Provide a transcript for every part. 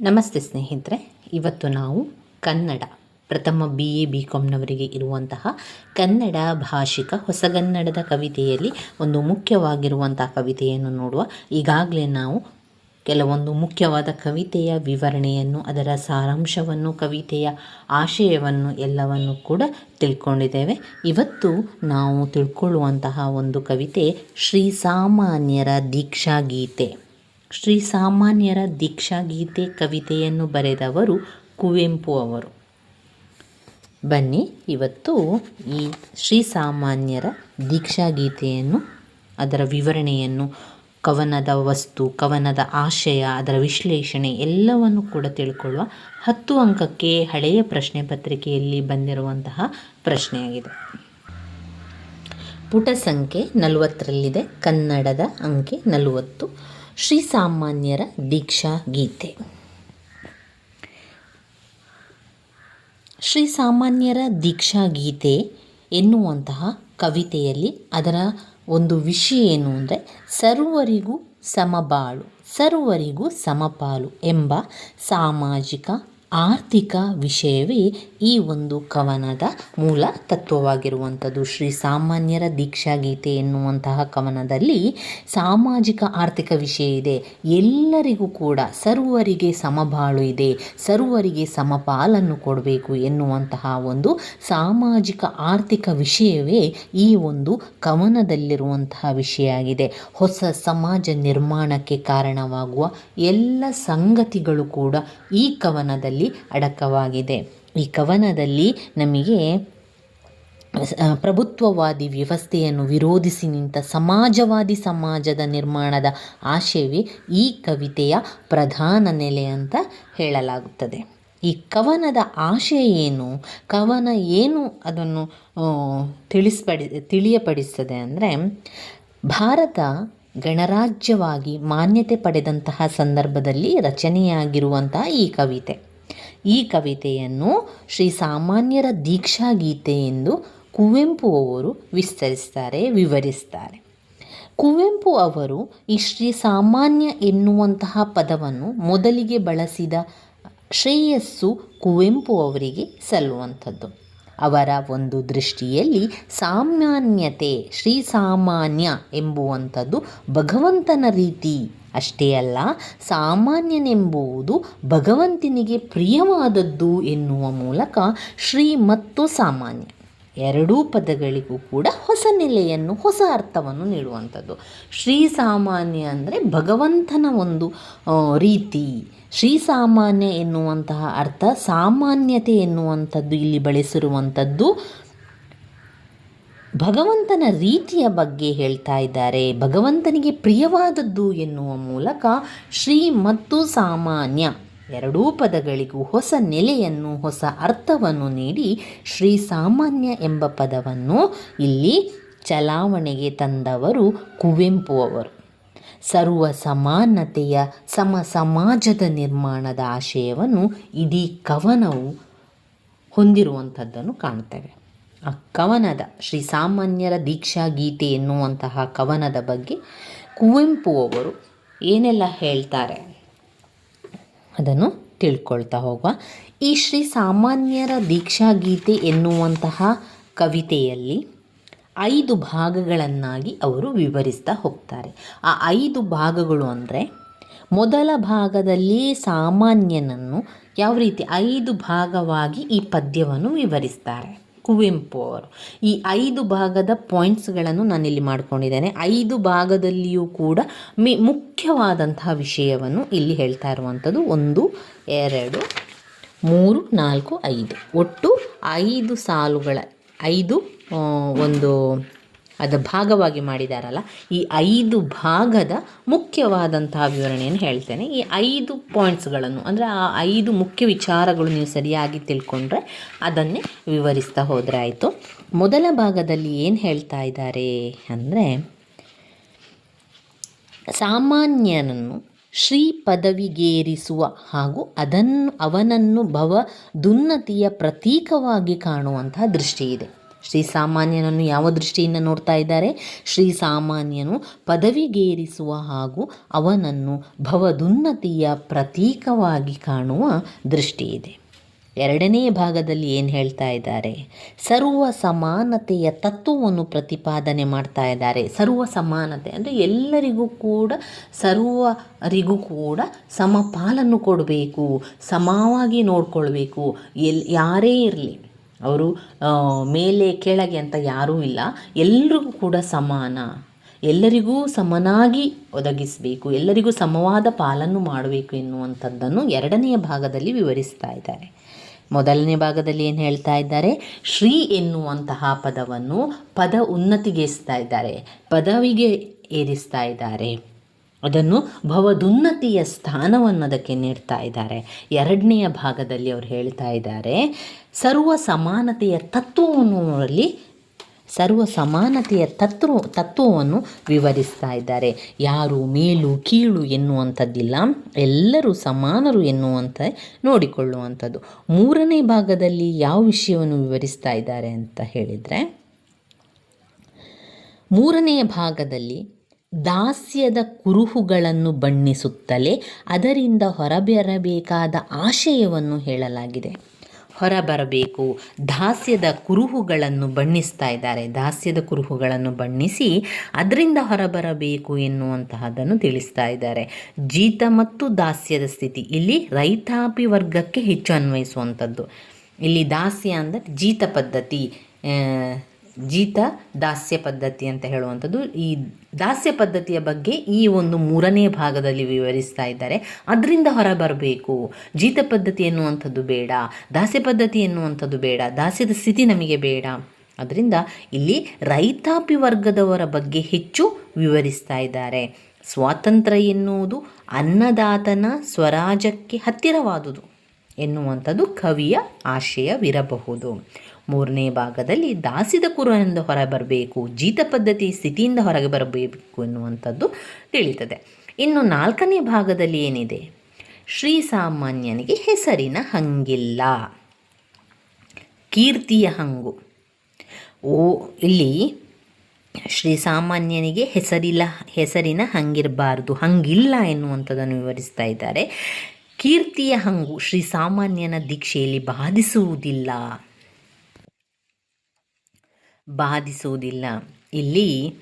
ನಮಸ್ತೆ ಸ್ನೇಹಿತರೆ, ಇವತ್ತು ನಾವು ಕನ್ನಡ, ಪ್ರಥಮ ಬಿ ಎ ಬಿ ಕಾಮ್ನವರಿಗೆ ಇರುವಂತಹ ಕನ್ನಡ ಭಾಷಿಕ ಹೊಸಗನ್ನಡದ ಕವಿತೆಯಲ್ಲಿ ಒಂದು ಮುಖ್ಯವಾಗಿರುವಂತಹ ಕವಿತೆಯನ್ನು ನೋಡುವ, ಈಗಾಗಲೇ ನಾವು ಕೆಲವೊಂದು ಮುಖ್ಯವಾದ ಕವಿತೆಯ ವಿವರಣೆಯನ್ನು, ಅದರ ಸಾರಾಂಶವನ್ನು, ಕವಿತೆಯ ಆಶಯವನ್ನು ಎಲ್ಲವನ್ನು ಕೂಡ ತಿಳ್ಕೊಂಡಿದ್ದೇವೆ. ಇವತ್ತು ನಾವು ತಿಳ್ಕೊಳ್ಳುವಂತಹ ಒಂದು ಕವಿತೆ ಶ್ರೀ ಸಾಮಾನ್ಯರ ದೀಕ್ಷಾಗೀತೆ. ಶ್ರೀ ಸಾಮಾನ್ಯರ ದೀಕ್ಷಾಗೀತೆ ಕವಿತೆಯನ್ನು ಬರೆದವರು ಕುವೆಂಪು ಅವರು. ಬನ್ನಿ, ಇವತ್ತು ಈ ಶ್ರೀ ಸಾಮಾನ್ಯರ ದೀಕ್ಷಾಗೀತೆಯನ್ನು, ಅದರ ವಿವರಣೆಯನ್ನು, ಕವನದ ವಸ್ತು, ಕವನದ ಆಶಯ, ಅದರ ವಿಶ್ಲೇಷಣೆ ಎಲ್ಲವನ್ನು ಕೂಡ ತಿಳ್ಕೊಳ್ಳುವ ಹತ್ತು ಅಂಕಕ್ಕೆ ಹಳೆಯ ಪ್ರಶ್ನೆ ಪತ್ರಿಕೆಯಲ್ಲಿ ಬಂದಿರುವಂತಹ ಪ್ರಶ್ನೆಯಾಗಿದೆ. ಪುಟ ಸಂಖ್ಯೆ ನಲವತ್ತರಲ್ಲಿದೆ, ಕನ್ನಡದ ಅಂಕೆ ನಲವತ್ತು. ಶ್ರೀ ಸಾಮಾನ್ಯರ ದೀಕ್ಷಾ ಗೀತೆ. ಶ್ರೀ ಸಾಮಾನ್ಯರ ದೀಕ್ಷಾ ಗೀತೆ ಎನ್ನುವಂತಹ ಕವಿತೆಯಲ್ಲಿ ಅದರ ಒಂದು ವಿಷಯ ಏನು ಅಂದರೆ ಸರ್ವರಿಗೂ ಸಮಬಾಳು, ಸರ್ವರಿಗೂ ಸಮಪಾಲು ಎಂಬ ಸಾಮಾಜಿಕ ಆರ್ಥಿಕ ವಿಷಯವೇ ಈ ಒಂದು ಕವನದ ಮೂಲ ತತ್ವವಾಗಿರುವಂಥದ್ದು. ಶ್ರೀ ಸಾಮಾನ್ಯರ ದೀಕ್ಷಾಗೀತೆ ಎನ್ನುವಂತಹ ಕವನದಲ್ಲಿ ಸಾಮಾಜಿಕ ಆರ್ಥಿಕ ವಿಷಯ ಇದೆ. ಎಲ್ಲರಿಗೂ ಕೂಡ ಸರ್ವರಿಗೆ ಸಮಬಾಳು ಇದೆ. ಸರ್ವರಿಗೆ ಸಮಪಾಲನ್ನು ಕೊಡಬೇಕು ಎನ್ನುವಂತಹ ಒಂದು ಸಾಮಾಜಿಕ ಆರ್ಥಿಕ ವಿಷಯವೇ ಈ ಒಂದು ಕವನದಲ್ಲಿರುವಂತಹ ವಿಷಯ ಆಗಿದೆ. ಹೊಸ ಸಮಾಜ ನಿರ್ಮಾಣಕ್ಕೆ ಕಾರಣವಾಗುವ ಎಲ್ಲ ಸಂಗತಿಗಳು ಕೂಡ ಈ ಕವನದಲ್ಲಿ ಅಡಕವಾಗಿದೆ. ಈ ಕವನದಲ್ಲಿ ನಮಗೆ ಪ್ರಭುತ್ವವಾದಿ ವ್ಯವಸ್ಥೆಯನ್ನು ವಿರೋಧಿಸಿ ನಿಂತ ಸಮಾಜವಾದಿ ಸಮಾಜದ ನಿರ್ಮಾಣದ ಆಶಯವೇ ಈ ಕವಿತೆಯ ಪ್ರಧಾನ ನೆಲೆ ಅಂತ ಹೇಳಲಾಗುತ್ತದೆ. ಈ ಕವನದ ಆಶಯ ಏನು? ಕವನ ಏನು ಅದನ್ನು ತಿಳಿಸ್ಪಡಿ, ತಿಳಿಯಪಡಿಸ್ತದೆ ಅಂದರೆ, ಭಾರತ ಗಣರಾಜ್ಯವಾಗಿ ಮಾನ್ಯತೆ ಪಡೆದಂತಹ ಸಂದರ್ಭದಲ್ಲಿ ರಚನೆಯಾಗಿರುವಂತಹ ಈ ಕವಿತೆ. ಈ ಕವಿತೆಯನ್ನು ಶ್ರೀ ಸಾಮಾನ್ಯರ ದೀಕ್ಷಾ ಗೀತೆ ಎಂದು ಕುವೆಂಪು ಅವರು ವಿಸ್ತರಿಸ್ತಾರೆ, ವಿವರಿಸ್ತಾರೆ. ಕುವೆಂಪು ಅವರು ಈ ಶ್ರೀ ಸಾಮಾನ್ಯ ಎನ್ನುವಂತಹ ಪದವನ್ನು ಮೊದಲಿಗೆ ಬಳಸಿದ ಶ್ರೇಯಸ್ಸು ಕುವೆಂಪು ಅವರಿಗೆ ಸಲ್ಲುವಂಥದ್ದು. ಅವರ ಒಂದು ದೃಷ್ಟಿಯಲ್ಲಿ ಸಾಮಾನ್ಯತೆ, ಶ್ರೀ ಸಾಮಾನ್ಯ ಎಂಬುವಂಥದ್ದು ಭಗವಂತನ ರೀತಿ ಅಷ್ಟೇ ಅಲ್ಲ, ಸಾಮಾನ್ಯನೆಂಬುವುದು ಭಗವಂತನಿಗೆ ಪ್ರಿಯವಾದದ್ದು ಎನ್ನುವ ಮೂಲಕ ಶ್ರೀ ಮತ್ತು ಸಾಮಾನ್ಯ. ಎರಡೂ ಪದಗಳಿಗೂ ಕೂಡ ಹೊಸ ನೆಲೆಯನ್ನು, ಹೊಸ ಅರ್ಥವನ್ನು ನೀಡುವಂಥದ್ದು. ಶ್ರೀ ಸಾಮಾನ್ಯ ಅಂದರೆ ಭಗವಂತನ ಒಂದು ರೀತಿ. ಶ್ರೀ ಸಾಮಾನ್ಯ ಎನ್ನುವಂತಹ ಅರ್ಥ ಸಾಮಾನ್ಯತೆ ಎನ್ನುವಂಥದ್ದು ಇಲ್ಲಿ ಬಳಸಿರುವಂಥದ್ದು. ಭಗವಂತನ ರೀತಿಯ ಬಗ್ಗೆ ಹೇಳ್ತಾ ಇದ್ದಾರೆ. ಭಗವಂತನಿಗೆ ಪ್ರಿಯವಾದದ್ದು ಎನ್ನುವ ಮೂಲಕ ಶ್ರೀ ಮತ್ತು ಸಾಮಾನ್ಯ ಎರಡೂ ಪದಗಳಿಗೂ ಹೊಸ ನೆಲೆಯನ್ನು, ಹೊಸ ಅರ್ಥವನ್ನು ನೀಡಿ ಶ್ರೀ ಸಾಮಾನ್ಯ ಎಂಬ ಪದವನ್ನು ಇಲ್ಲಿ ಚಲಾವಣೆಗೆ ತಂದವರು ಕುವೆಂಪು ಅವರು. ಸರ್ವ ಸಮಾನತೆಯ ಸಮ ಸಮಾಜದ ನಿರ್ಮಾಣದ ಆಶಯವನ್ನು ಇಡೀ ಕವನವು ಹೊಂದಿರುವಂಥದ್ದನ್ನು ಕಾಣ್ತೇವೆ. ಕವನದ, ಶ್ರೀ ಸಾಮಾನ್ಯರ ದೀಕ್ಷಾ ಗೀತೆ ಎನ್ನುವಂತಹ ಕವನದ ಬಗ್ಗೆ ಕುವೆಂಪು ಅವರು ಏನೆಲ್ಲ ಹೇಳ್ತಾರೆ ಅದನ್ನು ತಿಳ್ಕೊಳ್ತಾ ಹೋಗುವ. ಈ ಶ್ರೀ ಸಾಮಾನ್ಯರ ದೀಕ್ಷಾ ಗೀತೆ ಎನ್ನುವಂತಹ ಕವಿತೆಯಲ್ಲಿ ಐದು ಭಾಗಗಳನ್ನಾಗಿ ಅವರು ವಿವರಿಸ್ತಾ ಹೋಗ್ತಾರೆ. ಆ ಐದು ಭಾಗಗಳು ಅಂದರೆ ಮೊದಲ ಭಾಗದಲ್ಲಿ ಸಾಮಾನ್ಯನನ್ನು ಯಾವ ರೀತಿ ಐದು ಭಾಗವಾಗಿ ಈ ಪದ್ಯವನ್ನು ವಿವರಿಸ್ತಾರೆ. ಕುವೆಂಪು ಅವರು ಈ ಐದು ಭಾಗದ ಪಾಯಿಂಟ್ಸ್ಗಳನ್ನು ನಾನಿಲ್ಲಿ ಮಾಡ್ಕೊಂಡಿದ್ದೇನೆ. ಐದು ಭಾಗದಲ್ಲಿಯೂ ಕೂಡ ಮಿ, ಮುಖ್ಯವಾದಂತಹ ವಿಷಯವನ್ನು ಇಲ್ಲಿ ಹೇಳ್ತಾ ಇರುವಂಥದ್ದು. ಒಂದು, ಎರಡು, ಮೂರು, ನಾಲ್ಕು, ಐದು. ಒಟ್ಟು ಐದು ಸಾಲುಗಳ, ಐದು ಒಂದು ಅದು ಭಾಗವಾಗಿ ಮಾಡಿದಾರಲ್ಲ, ಈ ಐದು ಭಾಗದ ಮುಖ್ಯವಾದಂತಹ ವಿವರಣೆಯನ್ನು ಹೇಳ್ತೇನೆ. ಈ ಐದು ಪಾಯಿಂಟ್ಸ್ಗಳನ್ನು ಅಂದರೆ ಆ ಐದು ಮುಖ್ಯ ವಿಚಾರಗಳು ನೀವು ಸರಿಯಾಗಿ ತಿಳ್ಕೊಂಡ್ರೆ ಅದನ್ನೇ ವಿವರಿಸ್ತಾ ಹೋದರೆ ಆಯಿತು. ಮೊದಲ ಭಾಗದಲ್ಲಿ ಏನು ಹೇಳ್ತಾ ಇದ್ದಾರೆ ಅಂದರೆ, ಸಾಮಾನ್ಯನನ್ನು ಶ್ರೀ ಪದವಿಗೇರಿಸುವ ಹಾಗೂ ಅದನ್ನು, ಅವನನ್ನು ಭವ ದುನ್ನತಿಯ ಪ್ರತೀಕವಾಗಿ ಕಾಣುವಂತಹ ಇದೆ. ಶ್ರೀ ಸಾಮಾನ್ಯನನ್ನು ಯಾವ ದೃಷ್ಟಿಯಿಂದ ನೋಡ್ತಾ ಇದ್ದಾರೆ? ಶ್ರೀ ಸಾಮಾನ್ಯನು ಪದವಿಗೇರಿಸುವ ಹಾಗೂ ಅವನನ್ನು ಭವದುನ್ನತಿಯ ಪ್ರತೀಕವಾಗಿ ಕಾಣುವ ದೃಷ್ಟಿ ಇದೆ. ಎರಡನೇ ಭಾಗದಲ್ಲಿ ಏನು ಹೇಳ್ತಾ ಇದ್ದಾರೆ? ಸರ್ವ ಸಮಾನತೆಯ ತತ್ವವನ್ನು ಪ್ರತಿಪಾದನೆ ಮಾಡ್ತಾ ಇದ್ದಾರೆ. ಸರ್ವ ಸಮಾನತೆ ಅಂದರೆ ಎಲ್ಲರಿಗೂ ಕೂಡ, ಸರ್ವರಿಗೂ ಕೂಡ ಸಮಪಾಲನ್ನು ಕೊಡಬೇಕು, ಸಮವಾಗಿ ನೋಡಿಕೊಳ್ಬೇಕು. ಎಲ್, ಯಾರೇ ಇರಲಿ. ಅವರು ಮೇಲೆ, ಕೆಳಗೆ ಅಂತ ಯಾರೂ ಇಲ್ಲ. ಎಲ್ರಿಗೂ ಕೂಡ ಸಮಾನ. ಎಲ್ಲರಿಗೂ ಸಮನಾಗಿ ಒದಗಿಸಬೇಕು. ಎಲ್ಲರಿಗೂ ಸಮವಾದ ಪಾಲನ್ನು ಮಾಡಬೇಕು ಎನ್ನುವಂಥದ್ದನ್ನು ಎರಡನೆಯ ಭಾಗದಲ್ಲಿ ವಿವರಿಸ್ತಾ ಇದ್ದಾರೆ. ಮೊದಲನೇ ಭಾಗದಲ್ಲಿ ಏನು ಹೇಳ್ತಾ ಇದ್ದಾರೆ? ಶ್ರೀ ಎನ್ನುವಂತಹ ಪದವನ್ನು ಪದ ಉನ್ನತಿಗೇರಿಸ್ತಾ ಇದ್ದಾರೆ. ಪದವಿಗೆ ಏರಿಸ್ತಾ ಇದ್ದಾರೆ. ಅದನ್ನು ಭವದುನ್ನತಿಯ ಸ್ಥಾನವನ್ನು ಅದಕ್ಕೆ ನೀಡ್ತಾ ಇದ್ದಾರೆ. ಎರಡನೆಯ ಭಾಗದಲ್ಲಿ ಅವರು ಹೇಳ್ತಾ ಇದ್ದಾರೆ, ಸರ್ವ ಸಮಾನತೆಯ ತತ್ವವನ್ನು ಅಲ್ಲಿ ಸರ್ವ ಸಮಾನತೆಯ ತತ್ವ ತತ್ವವನ್ನು ವಿವರಿಸ್ತಾ ಇದ್ದಾರೆ. ಯಾರು ಮೇಲು ಕೀಳು ಎನ್ನುವಂಥದ್ದಿಲ್ಲ, ಎಲ್ಲರೂ ಸಮಾನರು ಎನ್ನುವಂಥ ನೋಡಿಕೊಳ್ಳುವಂಥದ್ದು. ಮೂರನೇ ಭಾಗದಲ್ಲಿ ಯಾವ ವಿಷಯವನ್ನು ವಿವರಿಸ್ತಾ ಇದ್ದಾರೆ ಅಂತ ಹೇಳಿದರೆ ಮೂರನೆಯ ಭಾಗದಲ್ಲಿ ದಾಸ್ಯದ ಕುರುಹುಗಳನ್ನು ಬಣ್ಣಿಸುತ್ತಲೇ ಅದರಿಂದ ಹೊರಬರಬೇಕಾದ ಆಶಯವನ್ನು ಹೇಳಲಾಗಿದೆ. ಹೊರಬರಬೇಕು. ದಾಸ್ಯದ ಕುರುಹುಗಳನ್ನು ಬಣ್ಣಿಸ್ತಾ ಇದ್ದಾರೆ. ದಾಸ್ಯದ ಕುರುಹುಗಳನ್ನು ಬಣ್ಣಿಸಿ ಅದರಿಂದ ಹೊರಬರಬೇಕು ಎನ್ನುವಂತಹದ್ದನ್ನು ತಿಳಿಸ್ತಾ ಇದ್ದಾರೆ. ಜೀತ ಮತ್ತು ದಾಸ್ಯದ ಸ್ಥಿತಿ. ಇಲ್ಲಿ ರೈತಾಪಿ ವರ್ಗಕ್ಕೆ ಹೆಚ್ಚು ಅನ್ವಯಿಸುವಂಥದ್ದು ಇಲ್ಲಿ ದಾಸ್ಯ ಅಂದರೆ ಜೀತ ಪದ್ಧತಿ ಜೀತ ದಾಸ್ಯ ಪದ್ಧತಿ ಅಂತ ಹೇಳುವಂಥದ್ದು. ಈ ದಾಸ್ಯ ಪದ್ಧತಿಯ ಬಗ್ಗೆ ಈ ಒಂದು ಮೂರನೇ ಭಾಗದಲ್ಲಿ ವಿವರಿಸ್ತಾ ಇದ್ದಾರೆ. ಅದರಿಂದ ಹೊರಬರಬೇಕು. ಜೀತ ಪದ್ಧತಿ ಎನ್ನುವಂಥದ್ದು ಬೇಡ. ದಾಸ್ಯ ಪದ್ಧತಿ ಎನ್ನುವಂಥದ್ದು ಬೇಡ. ದಾಸ್ಯದ ಸ್ಥಿತಿ ನಮಗೆ ಬೇಡ. ಅದರಿಂದ ಇಲ್ಲಿ ರೈತಾಪಿ ವರ್ಗದವರ ಬಗ್ಗೆ ಹೆಚ್ಚು ವಿವರಿಸ್ತಾ ಇದ್ದಾರೆ. ಸ್ವಾತಂತ್ರ್ಯ ಎನ್ನುವುದು ಅನ್ನದಾತನ ಸ್ವರಾಜಕ್ಕೆ ಹತ್ತಿರವಾದುದು ಎನ್ನುವಂಥದ್ದು ಕವಿಯ ಆಶಯವಿರಬಹುದು. ಮೂರನೇ ಭಾಗದಲ್ಲಿ ದಾಸಿದ ಕುರುವಿನಿಂದ ಹೊರಬರಬೇಕು, ಜೀತ ಪದ್ಧತಿ ಸ್ಥಿತಿಯಿಂದ ಹೊರಗೆ ಬರಬೇಕು ಎನ್ನುವಂಥದ್ದು ತಿಳಿತದೆ ಇನ್ನು ನಾಲ್ಕನೇ ಭಾಗದಲ್ಲಿ ಏನಿದೆ? ಶ್ರೀ ಸಾಮಾನ್ಯನಿಗೆ ಹೆಸರಿನ ಹಂಗಿಲ್ಲ. ಕೀರ್ತಿಯ ಹಂಗು. ಓ, ಇಲ್ಲಿ ಶ್ರೀ ಸಾಮಾನ್ಯನಿಗೆ ಹೆಸರಿಲ್ಲ ಹೆಸರಿನ ಹಂಗಿರಬಾರ್ದು, ಹಂಗಿಲ್ಲ ಎನ್ನುವಂಥದ್ದನ್ನು ವಿವರಿಸ್ತಾ ಇದ್ದಾರೆ. ಕೀರ್ತಿಯ ಹಂಗು ಶ್ರೀ ಸಾಮಾನ್ಯನ ದೀಕ್ಷೆಯಲ್ಲಿ ಬಾಧಿಸುವುದಿಲ್ಲ. ಬಾಧಿಸುವುದಿಲ್ಲ. ಇಲ್ಲಿ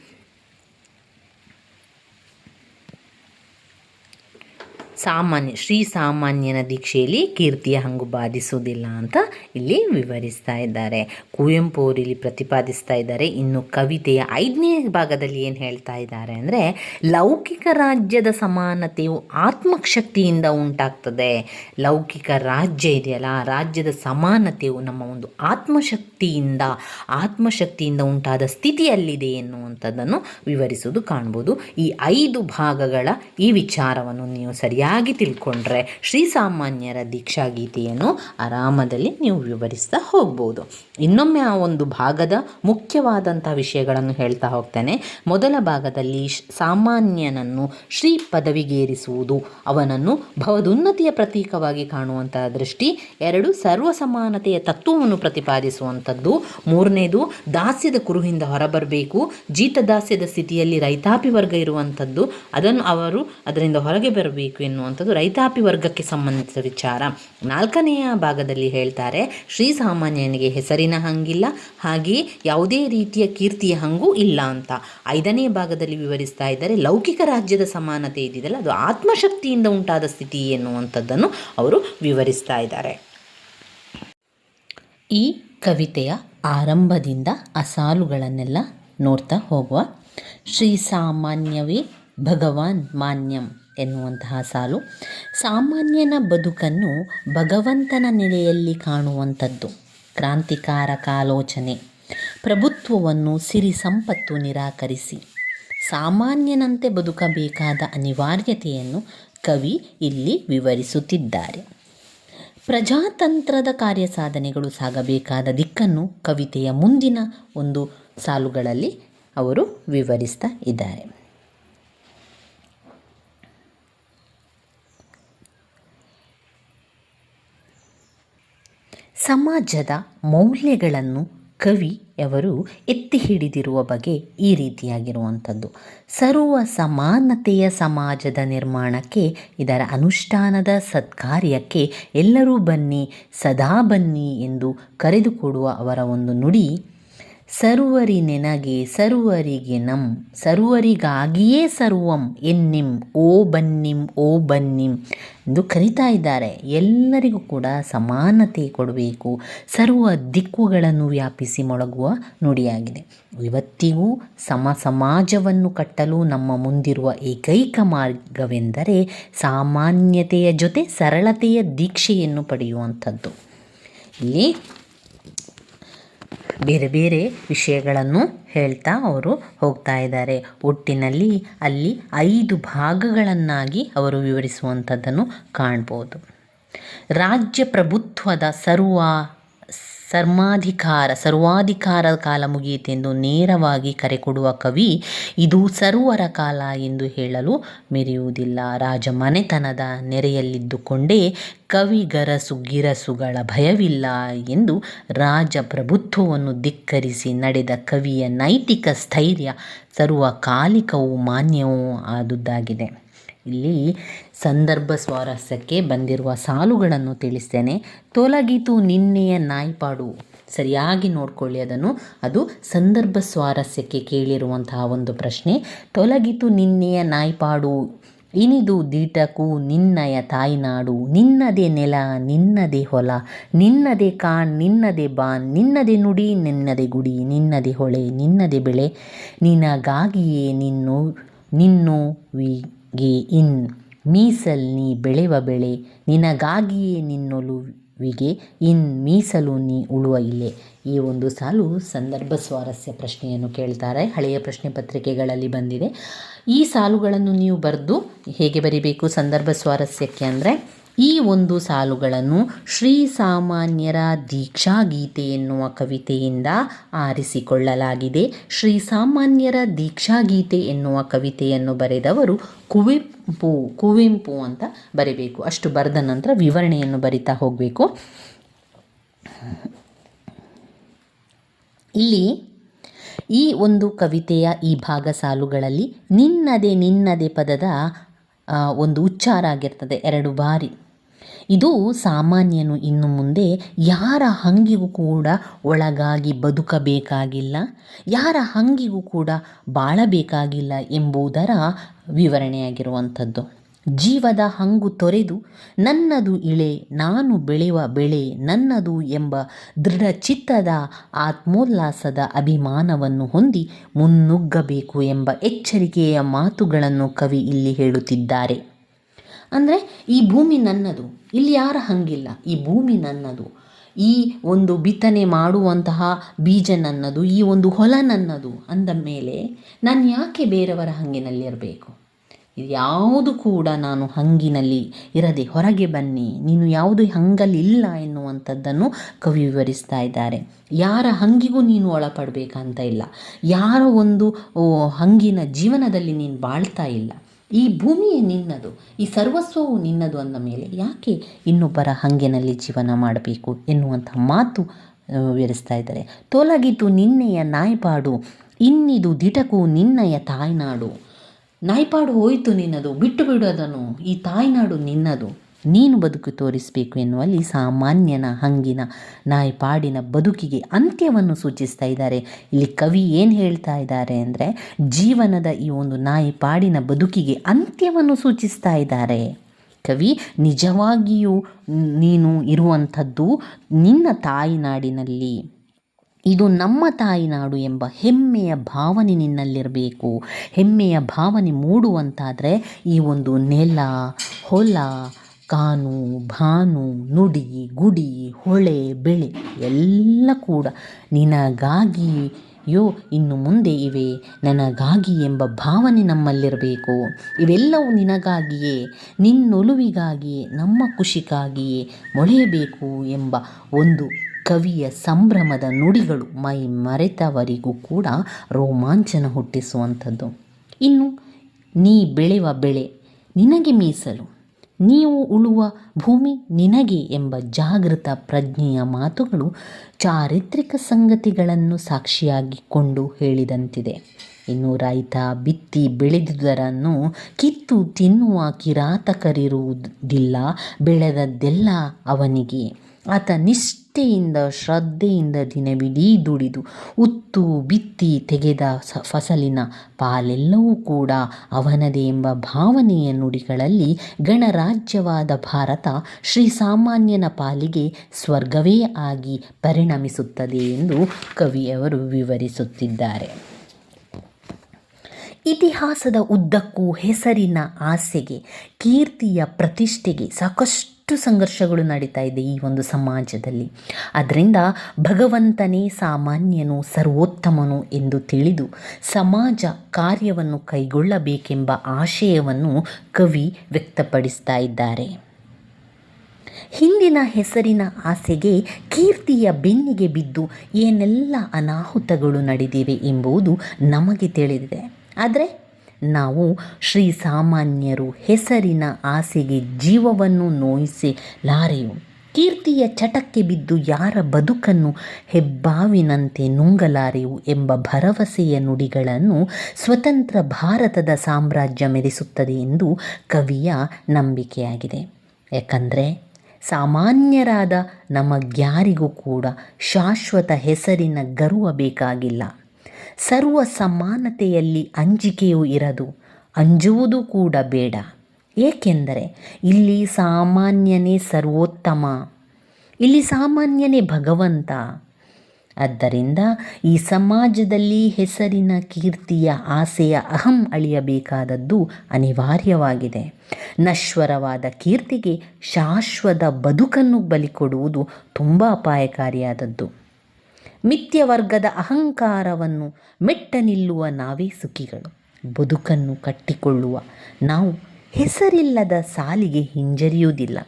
ಸಾಮಾನ್ಯ, ಶ್ರೀ ಸಾಮಾನ್ಯನ ದೀಕ್ಷೆಯಲ್ಲಿ ಕೀರ್ತಿಯ ಹಂಗು ಬಾಧಿಸುವುದಿಲ್ಲ ಅಂತ ಇಲ್ಲಿ ವಿವರಿಸ್ತಾ ಇದ್ದಾರೆ. ಕುವೆಂಪು ಅವರು ಇಲ್ಲಿ ಪ್ರತಿಪಾದಿಸ್ತಾ ಇದ್ದಾರೆ. ಇನ್ನು ಕವಿತೆಯ ಐದನೇ ಭಾಗದಲ್ಲಿ ಏನು ಹೇಳ್ತಾ ಇದ್ದಾರೆ ಅಂದರೆ, ಲೌಕಿಕ ರಾಜ್ಯದ ಸಮಾನತೆಯು ಆತ್ಮಶಕ್ತಿಯಿಂದ ಉಂಟಾಗ್ತದೆ. ಲೌಕಿಕ ರಾಜ್ಯ ಇದೆಯಲ್ಲ, ರಾಜ್ಯದ ಸಮಾನತೆಯು ನಮ್ಮ ಒಂದು ಆತ್ಮಶಕ್ತಿಯಿಂದ ಆತ್ಮಶಕ್ತಿಯಿಂದ ಉಂಟಾದ ಸ್ಥಿತಿಯಲ್ಲಿದೆ ಎನ್ನುವಂಥದ್ದನ್ನು ವಿವರಿಸುವುದು, ಕಾಣ್ಬೋದು. ಈ ಐದು ಭಾಗಗಳ ಈ ವಿಚಾರವನ್ನು ನೀವು ಸರಿಯಾಗಿ ತಿಳ್ಕೊಂಡ್ರೆ ಶ್ರೀಸಾಮಾನ್ಯರ ದೀಕ್ಷಾ ಗೀತೆಯನ್ನು ಆರಾಮದಲ್ಲಿ ನೀವು ವಿವರಿಸ್ತಾ ಹೋಗ್ಬೋದು. ಇನ್ನೊಮ್ಮೆ ಆ ಒಂದು ಭಾಗದ ಮುಖ್ಯವಾದಂಥ ವಿಷಯಗಳನ್ನು ಹೇಳ್ತಾ ಹೋಗ್ತೇನೆ. ಮೊದಲ ಭಾಗದಲ್ಲಿ ಸಾಮಾನ್ಯನನ್ನು ಶ್ರೀ ಪದವಿಗೇರಿಸುವುದು, ಅವನನ್ನು ಭವದುನ್ನತಿಯ ಪ್ರತೀಕವಾಗಿ ಕಾಣುವಂತಹ ದೃಷ್ಟಿ, ಎರಡು ಸರ್ವ ಸಮಾನತೆಯ ತತ್ವವನ್ನು ಪ್ರತಿಪಾದಿಸುವಂಥದ್ದು ಮೂರನೇದು, ದಾಸ್ಯದ ಕುರುಹಿಂದ ಹೊರಬರಬೇಕು. ಜೀತ ದಾಸ್ಯದ ಸ್ಥಿತಿಯಲ್ಲಿ ರೈತಾಪಿ ವರ್ಗ ಇರುವಂಥದ್ದು, ಅದನ್ನು ಅವರು ಅದರಿಂದ ಹೊರಗೆ ಬರಬೇಕು ಎನ್ನುವಂಥದ್ದು ರೈತಾಪಿ ವರ್ಗಕ್ಕೆ ಸಂಬಂಧಿಸಿದ ವಿಚಾರ. ನಾಲ್ಕನೆಯ ಭಾಗದಲ್ಲಿ ಹೇಳ್ತಾರೆ, ಶ್ರೀ ಸಾಮಾನ್ಯನಿಗೆ ಹೆಸರಿನ ಹಂಗಿಲ್ಲ, ಹಾಗೆಯೇ ಯಾವುದೇ ರೀತಿಯ ಕೀರ್ತಿಯ ಹಂಗೂ ಇಲ್ಲ ಅಂತ. ಐದನೇ ಭಾಗದಲ್ಲಿ ವಿವರಿಸ್ತಾ ಇದ್ದಾರೆ, ಲೌಕಿಕ ರಾಜ್ಯದ ಸಮಾನತೆ ಇದ್ದಿದೆಯಲ್ಲ ಅದು ಆತ್ಮಶಕ್ತಿಯಿಂದ ಉಂಟಾದ ಸ್ಥಿತಿ ಎನ್ನುವಂಥದ್ದನ್ನು ಅವರು ವಿವರಿಸ್ತಾ ಇದ್ದಾರೆ. ಈ ಕವಿತೆಯ ಆರಂಭದಿಂದ ಆ ಸಾಲುಗಳನ್ನೆಲ್ಲ ನೋಡ್ತಾ ಹೋಗುವ ಶ್ರೀ ಸಾಮಾನ್ಯವೇ ಭಗವಾನ್ ಮಾನ್ಯಂ ಎನ್ನುವಂತಹ ಸಾಲು. ಸಾಮಾನ್ಯನ ಬದುಕನ್ನು ಭಗವಂತನ ನೆಲೆಯಲ್ಲಿ ಕಾಣುವಂಥದ್ದು. ಕ್ರಾಂತಿಕಾರಕ ಆಲೋಚನೆ ಪ್ರಭುತ್ವವನ್ನು ಸಿರಿ ಸಂಪತ್ತು ನಿರಾಕರಿಸಿ. ಸಾಮಾನ್ಯನಂತೆ ಬದುಕಬೇಕಾದ ಅನಿವಾರ್ಯತೆಯನ್ನು ಕವಿ ಇಲ್ಲಿ ವಿವರಿಸುತ್ತಿದ್ದಾರೆ. ಪ್ರಜಾತಂತ್ರದ ಕಾರ್ಯಸಾಧನೆಗಳು ಸಾಗಬೇಕಾದ ದಿಕ್ಕನ್ನು ಕವಿತೆಯ ಮುಂದಿನ ಒಂದು ಸಾಲುಗಳಲ್ಲಿ ಅವರು ವಿವರಿಸ್ತಾ ಇದ್ದಾರೆ. ಸಮಾಜದ ಮೌಲ್ಯಗಳನ್ನು ಕವಿಯವರು ಎತ್ತಿ ಹಿಡಿದಿರುವ ಬಗೆ ಈ ರೀತಿಯಾಗಿರುವಂಥದ್ದು. ಸರ್ವ ಸಮಾನತೆಯ ಸಮಾಜದ ನಿರ್ಮಾಣಕ್ಕೆ, ಇದರ ಅನುಷ್ಠಾನದ ಸತ್ಕಾರ್ಯಕ್ಕೆ ಎಲ್ಲರೂ ಬನ್ನಿ, ಸದಾ ಬನ್ನಿ ಎಂದು ಕರೆದುಕೊಡುವ ಅವರ ಒಂದು ನುಡಿ ಸರ್ವರಿ ನೆನಗೆ ಸರ್ವರಿಗೆ ನಂ, ಸರ್ವರಿಗಾಗಿಯೇ ಸರ್ವಂ, ಎನ್ನಿಂ, ಓ ಬನ್ನಿಂ ಓ ಬನ್ನಿಂ ಎಂದು ಕರಿತಾ ಇದ್ದಾರೆ. ಎಲ್ಲರಿಗೂ ಕೂಡ ಸಮಾನತೆ ಕೊಡಬೇಕು. ಸರ್ವ ದಿಕ್ಕುಗಳನ್ನು ವ್ಯಾಪಿಸಿ ಮೊಳಗುವ ನುಡಿಯಾಗಿದೆ. ಇವತ್ತಿಗೂ ಸಮ ಸಮಾಜವನ್ನು ಕಟ್ಟಲು ನಮ್ಮ ಮುಂದಿರುವ ಏಕೈಕ ಮಾರ್ಗವೆಂದರೆ ಸಾಮಾನ್ಯತೆಯ ಜೊತೆ ಸರಳತೆಯ ದೀಕ್ಷೆಯನ್ನು ಪಡೆಯುವಂಥದ್ದು. ಇಲ್ಲಿ ಬೇರೆ ಬೇರೆ ವಿಷಯಗಳನ್ನು ಹೇಳ್ತಾ ಅವರು ಹೋಗ್ತಾ ಇದ್ದಾರೆ. ಒಟ್ಟಿನಲ್ಲಿ ಅಲ್ಲಿ ಐದು ಭಾಗಗಳನ್ನಾಗಿ ಅವರು ವಿವರಿಸುವಂಥದ್ದನ್ನು ಕಾಣ್ಬೋದು. ರಾಜ್ಯ ಪ್ರಭುತ್ವದ ಸರ್ವ ಸರ್ಮಾಧಿಕಾರ, ಸರ್ವಾಧಿಕಾರ ಕಾಲ ಮುಗಿಯಿತೆಂದು ನೇರವಾಗಿ ಕರೆ ಕೊಡುವ ಕವಿ ಇದು ಸರ್ವರ ಕಾಲ ಎಂದು ಹೇಳಲು ಮೆರೆಯುವುದಿಲ್ಲ. ರಾಜ ಮನೆತನದ ನೆರೆಯಲ್ಲಿದ್ದುಕೊಂಡೇ ಕವಿಗರಸು ಗಿರಸುಗಳ ಭಯವಿಲ್ಲ ಎಂದು ರಾಜಪ್ರಭುತ್ವವನ್ನು ಧಿಕ್ಕರಿಸಿ ನಡೆದ ಕವಿಯ ನೈತಿಕ ಸ್ಥೈರ್ಯ ಸರ್ವಕಾಲಿಕವೂ ಮಾನ್ಯವೂ ಆದುದಾಗಿದೆ. ಇಲ್ಲಿ ಸಂದರ್ಭ ಸ್ವಾರಸ್ಯಕ್ಕೆ ಬಂದಿರುವ ಸಾಲುಗಳನ್ನು ತಿಳಿಸ್ತೇನೆ. ತೋಲಗೀತು ನಿನ್ನೆಯ ನಾಯ್ಪಾಡು. ಸರಿಯಾಗಿ ನೋಡ್ಕೊಳ್ಳಿ ಅದನ್ನು. ಅದು ಸಂದರ್ಭ ಸ್ವಾರಸ್ಯಕ್ಕೆ ಕೇಳಿರುವಂತಹ ಒಂದು ಪ್ರಶ್ನೆ. ತೊಲಗಿತು ನಿನ್ನೆಯ ನಾಯ್ಪಾಡು. ಇನಿದು ದೀಟಕು ನಿನ್ನಯ ತಾಯ್ನಾಡು. ನಿನ್ನದೇ ನೆಲ, ನಿನ್ನದೇ ಹೊಲ. ನಿನ್ನದೇ ಕಾಣ್, ನಿನ್ನದೇ ಬಾನ್. ನಿನ್ನದೇ ನುಡಿ, ನಿನ್ನದೇ ಗುಡಿ. ನಿನ್ನದೇ ಹೊಳೆ, ನಿನ್ನದೇ ಬೆಳೆ. ನಿನಗಾಗಿಯೇ ನಿನ್ನು ವಿಗೆ ಇನ್. ಮೀಸಲ್ ನೀ ಬೆಳೆವ ಬೆಳೆ, ನಿನಗಾಗಿಯೇ ನಿನ್ನೊಲುವಿಗೆ, ಇನ್ ಮೀಸಲು ನೀ ಉಳುವ ಇಲ್ಲೇ. ಈ ಒಂದು ಸಾಲು ಸಂದರ್ಭ ಸ್ವಾರಸ್ಯ ಪ್ರಶ್ನೆಯನ್ನು ಕೇಳ್ತಾರೆ. ಹಳೆಯ ಪ್ರಶ್ನೆ ಪತ್ರಿಕೆಗಳಲ್ಲಿ ಬಂದಿದೆ. ಈ ಸಾಲುಗಳನ್ನು ನೀವು ಬರೆದು ಹೇಗೆ ಬರಿಬೇಕು? ಸಂದರ್ಭ ಸ್ವಾರಸ್ಯಕ್ಕೆ ಅಂದರೆ ಈ ಒಂದು ಸಾಲುಗಳನ್ನು ಶ್ರೀ ಸಾಮಾನ್ಯರ ದೀಕ್ಷಾಗೀತೆ ಎನ್ನುವ ಕವಿತೆಯಿಂದ ಆರಿಸಿಕೊಳ್ಳಲಾಗಿದೆ. ಶ್ರೀ ಸಾಮಾನ್ಯರ ದೀಕ್ಷಾಗೀತೆ ಎನ್ನುವ ಕವಿತೆಯನ್ನು ಬರೆದವರು ಕುವೆಂಪು ಕುವೆಂಪು ಅಂತ ಬರೀಬೇಕು. ಅಷ್ಟು ಬರೆದ ನಂತರ ವಿವರಣೆಯನ್ನು ಬರಿತಾ ಹೋಗಬೇಕು. ಇಲ್ಲಿ ಈ ಒಂದು ಕವಿತೆಯ ಈ ಭಾಗ ಸಾಲುಗಳಲ್ಲಿ ನಿನ್ನದೆ ನಿನ್ನದೆ ಪದದ ಒಂದು ಉಚ್ಚಾರ ಆಗಿರ್ತದೆ. ಎರಡು ಬಾರಿ. ಇದು ಸಾಮಾನ್ಯನು ಇನ್ನು ಮುಂದೆ ಯಾರ ಹಂಗಿಗೂ ಕೂಡ ಒಳಗಾಗಿ ಬದುಕಬೇಕಾಗಿಲ್ಲ, ಯಾರ ಹಂಗಿಗೂ ಕೂಡ ಬಾಳಬೇಕಾಗಿಲ್ಲ ಎಂಬುದರ ವಿವರಣೆಯಾಗಿರುವಂಥದ್ದು. ಜೀವದ ಹಂಗು ತೊರೆದು ನನ್ನದು ಇಳೆ, ನಾನು ಬೆಳೆಯುವ ಬೆಳೆ, ನನ್ನದು ಎಂಬ ದೃಢ ಚಿತ್ತದ ಆತ್ಮೋಲ್ಲಾಸದ ಅಭಿಮಾನವನ್ನು ಹೊಂದಿ ಮುನ್ನುಗ್ಗಬೇಕು ಎಂಬ ಎಚ್ಚರಿಕೆಯ ಮಾತುಗಳನ್ನು ಕವಿ ಇಲ್ಲಿ ಹೇಳುತ್ತಿದ್ದಾರೆ. ಅಂದರೆ ಈ ಭೂಮಿ ನನ್ನದು ಇಲ್ಲಿ ಯಾರ ಹಂಗಿಲ್ಲ. ಈ ಭೂಮಿ ನನ್ನದು. ಈ ಒಂದು ಬಿತ್ತನೆ ಮಾಡುವಂತಹ ಬೀಜ ನನ್ನದು. ಈ ಒಂದು ಹೊಲ ನನ್ನದು. ಅಂದ ಮೇಲೆ ನಾನು ಯಾಕೆ ಬೇರೆಯವರ ಹಂಗಿನಲ್ಲಿರಬೇಕು ಇದು ಯಾವುದು ಕೂಡ ನಾನು ಹಂಗಿನಲ್ಲಿ ಇರದೆ ಹೊರಗೆ ಬನ್ನಿ. ನೀನು ಯಾವುದು ಹಂಗಲ್ಲಿಲ್ಲ ಎನ್ನುವಂಥದ್ದನ್ನು ಕವಿ ವಿವರಿಸ್ತಾ ಇದ್ದಾರೆ. ಯಾರ ಹಂಗಿಗೂ ನೀನು ಒಳಪಡಬೇಕಂತ ಇಲ್ಲ. ಯಾರ ಒಂದು ಹಂಗಿನ ಜೀವನದಲ್ಲಿ ನೀನು ಬಾಳ್ತಾ ಇಲ್ಲ. ಈ ಭೂಮಿಯೇ ನಿನ್ನದು, ಈ ಸರ್ವಸ್ವವು ನಿನ್ನದು ಅಂದ ಮೇಲೆ ಯಾಕೆ ಇನ್ನೊಬ್ಬರ ಹಂಗೆನಲ್ಲಿ ಜೀವನ ಮಾಡಬೇಕು ಎನ್ನುವಂಥ ಮಾತು ವಿವರಿಸ್ತಾ ಇದ್ದಾರೆ. ತೋಲಾಗಿದ್ದು ನಿನ್ನೆಯ ನಾಯ್ಪಾಡು, ಇನ್ನಿದು ದಿಟಕು ನಿನ್ನಯ ತಾಯ್ನಾಡು. ನಾಯ್ಪಾಡು ಹೋಯಿತು ನಿನ್ನದು, ಬಿಟ್ಟು ಬಿಡೋದನು, ಈ ತಾಯ್ನಾಡು ನಿನ್ನದು. ನೀನು ಬದುಕು ತೋರಿಸಬೇಕು ಎನ್ನುವಲ್ಲಿ ಸಾಮಾನ್ಯನ, ಹಂಗಿನ ನಾಯಿಪಾಡಿನ ಬದುಕಿಗೆ ಅಂತ್ಯವನ್ನು ಸೂಚಿಸ್ತಾ ಇದ್ದಾರೆ. ಇಲ್ಲಿ ಕವಿ ಏನು ಹೇಳ್ತಾ ಇದ್ದಾರೆ ಅಂದರೆ, ಜೀವನದ ಈ ಒಂದು ನಾಯಿಪಾಡಿನ ಬದುಕಿಗೆ ಅಂತ್ಯವನ್ನು ಸೂಚಿಸ್ತಾ ಇದ್ದಾರೆ. ಕವಿ, ನಿಜವಾಗಿಯೂ ನೀನು ಇರುವಂಥದ್ದು ನಿನ್ನ ತಾಯಿನಾಡಿನಲ್ಲಿ. ಇದು ನಮ್ಮ ತಾಯಿನಾಡು ಎಂಬ ಹೆಮ್ಮೆಯ ಭಾವನೆ ನಿನ್ನಲ್ಲಿರಬೇಕು. ಹೆಮ್ಮೆಯ ಭಾವನೆ ಮೂಡುವಂತಾದರೆ ಈ ಒಂದು ನೆಲ, ಹೊಲ ಕಾನು, ಭಾನು, ನುಡಿ, ಗುಡಿ, ಹೊಳೆ, ಬೆಳೆ ಎಲ್ಲ ಕೂಡ ನಿನಗಾಗಿಯೋ. ಇನ್ನು ಮುಂದೆ ಇವೆ ನನಗಾಗಿ ಎಂಬ ಭಾವನೆ ನಮ್ಮಲ್ಲಿರಬೇಕು. ಇವೆಲ್ಲವೂ ನಿನಗಾಗಿಯೇ, ನಿನ್ನೊಲುವಿಗಾಗಿಯೇ, ನಮ್ಮ ಖುಷಿಗಾಗಿಯೇ ಮೊಳೆಯಬೇಕು ಎಂಬ ಒಂದು ಕವಿಯ ಸಂಭ್ರಮದ ನುಡಿಗಳು ಮೈ ಮರೆತವರಿಗೂ ಕೂಡ ರೋಮಾಂಚನ ಹುಟ್ಟಿಸುವಂಥದ್ದು. ಇನ್ನು ನೀ ಬೆಳೆಯುವ ಬೆಳೆ ನಿನಗೆ ಮೀಸಲು. ನೀವು ಉಳುವ ಭೂಮಿ ನಿನಗೆ ಎಂಬ ಜಾಗೃತ ಪ್ರಜ್ಞೆಯ ಮಾತುಗಳು ಚಾರಿತ್ರಿಕ ಸಂಗತಿಗಳನ್ನು ಸಾಕ್ಷಿಯಾಗಿಕೊಂಡು ಹೇಳಿದಂತಿದೆ. ಇನ್ನು ರೈತ ಬಿತ್ತಿ ಬೆಳೆದುದರನ್ನು ಕಿತ್ತು ತಿನ್ನುವ ಕಿರಾತಕರಿರುವುದಿಲ್ಲ, ಬೆಳೆದದ್ದೆಲ್ಲ ಅವನಿಗೆ. ಆತ ನಿಷ್ಠೆಯಿಂದ, ಶ್ರದ್ಧೆಯಿಂದ ದಿನವಿಡೀ ದುಡಿದು, ಉತ್ತು ಬಿತ್ತಿ ತೆಗೆದ ಸ, ಫಸಲಿನ ಪಾಲೆಲ್ಲವೂ ಕೂಡ ಅವನದೇ ಎಂಬ ಭಾವನೆಯ ನುಡಿಗಳಲ್ಲಿ ಗಣರಾಜ್ಯವಾದ ಭಾರತ ಶ್ರೀ ಸಾಮಾನ್ಯನ ಪಾಲಿಗೆ ಸ್ವರ್ಗವೇ ಆಗಿ ಪರಿಣಮಿಸುತ್ತದೆ ಎಂದು ಕವಿಯವರು ವಿವರಿಸುತ್ತಿದ್ದಾರೆ. ಇತಿಹಾಸದ ಉದ್ದಕ್ಕೂ ಹೆಸರಿನ ಆಸೆಗೆ, ಕೀರ್ತಿಯ ಪ್ರತಿಷ್ಠೆಗೆ ಸಾಕಷ್ಟು ಸಂಘರ್ಷಗಳು ನಡೀತಾ ಇದೆ ಈ ಒಂದು ಸಮಾಜದಲ್ಲಿ? ಅದರಿಂದ ಭಗವಂತನೇ ಸಾಮಾನ್ಯನು, ಸರ್ವೋತ್ತಮನು ಎಂದು ತಿಳಿದು ಸಮಾಜ ಕಾರ್ಯವನ್ನು ಕೈಗೊಳ್ಳಬೇಕೆಂಬ ಆಶಯವನ್ನು ಕವಿ ವ್ಯಕ್ತಪಡಿಸ್ತಾ ಇದ್ದಾರೆ. ಹಿಂದಿನ ಹೆಸರಿನ ಆಸೆಗೆ ಕೀರ್ತಿಯ ಬೆನ್ನಿಗೆ ಬಿದ್ದು ಏನೆಲ್ಲ ಅನಾಹುತಗಳು ನಡೆದಿವೆ ಎಂಬುದು ನಮಗೆ ತಿಳಿದಿದೆ. ಆದರೆ ನಾವು ಶ್ರೀ ಸಾಮಾನ್ಯರು ಹೆಸರಿನ ಆಸೆಗೆ ಜೀವವನ್ನು ನೋಯಿಸಿ ಲಾರೆಯು ಕೀರ್ತಿಯ ಚಟಕ್ಕೆ ಬಿದ್ದು ಯಾರ ಬದುಕನ್ನು ಹೆಬ್ಬಾವಿನಂತೆ ನುಂಗಲಾರೆವು ಎಂಬ ಭರವಸೆಯ ನುಡಿಗಳನ್ನು ಸ್ವತಂತ್ರ ಭಾರತದ ಸಾಮ್ರಾಜ್ಯ ಮೆರೆಸುತ್ತದೆ ಎಂದು ಕವಿಯ ನಂಬಿಕೆಯಾಗಿದೆ. ಯಾಕಂದರೆ ಸಾಮಾನ್ಯರಾದ ನಮಗ್ಯಾರಿಗೂ ಕೂಡ ಶಾಶ್ವತ ಹೆಸರಿನ ಗರ್ವ ಬೇಕಾಗಿಲ್ಲ. ಸರ್ವ ಸಮಾನತೆಯಲ್ಲಿ ಅಂಜಿಕೆಯೂ ಇರದು, ಅಂಜುವುದು ಕೂಡ ಬೇಡ. ಏಕೆಂದರೆ ಇಲ್ಲಿ ಸಾಮಾನ್ಯನೇ ಸರ್ವೋತ್ತಮ, ಇಲ್ಲಿ ಸಾಮಾನ್ಯನೇ ಭಗವಂತ. ಆದ್ದರಿಂದ ಈ ಸಮಾಜದಲ್ಲಿ ಹೆಸರಿನ ಕೀರ್ತಿಯ ಆಸೆಯ ಅಹಂ ಅಳಿಯಬೇಕಾದದ್ದು ಅನಿವಾರ್ಯವಾಗಿದೆ. ನಶ್ವರವಾದ ಕೀರ್ತಿಗೆ ಶಾಶ್ವತ ಬದುಕನ್ನು ಬಲಿಕೊಡುವುದು ತುಂಬ ಅಪಾಯಕಾರಿಯಾದದ್ದು. ಮಿಥ್ಯ ವರ್ಗದ ಅಹಂಕಾರವನ್ನು ಮೆಟ್ಟ ನಿಲ್ಲುವ ನಾವೇ ಸುಖಿಗಳು. ಬದುಕನ್ನು ಕಟ್ಟಿಕೊಳ್ಳುವ ನಾವು ಹೆಸರಿಲ್ಲದ ಸಾಲಿಗೆ ಹಿಂಜರಿಯುವುದಿಲ್ಲ,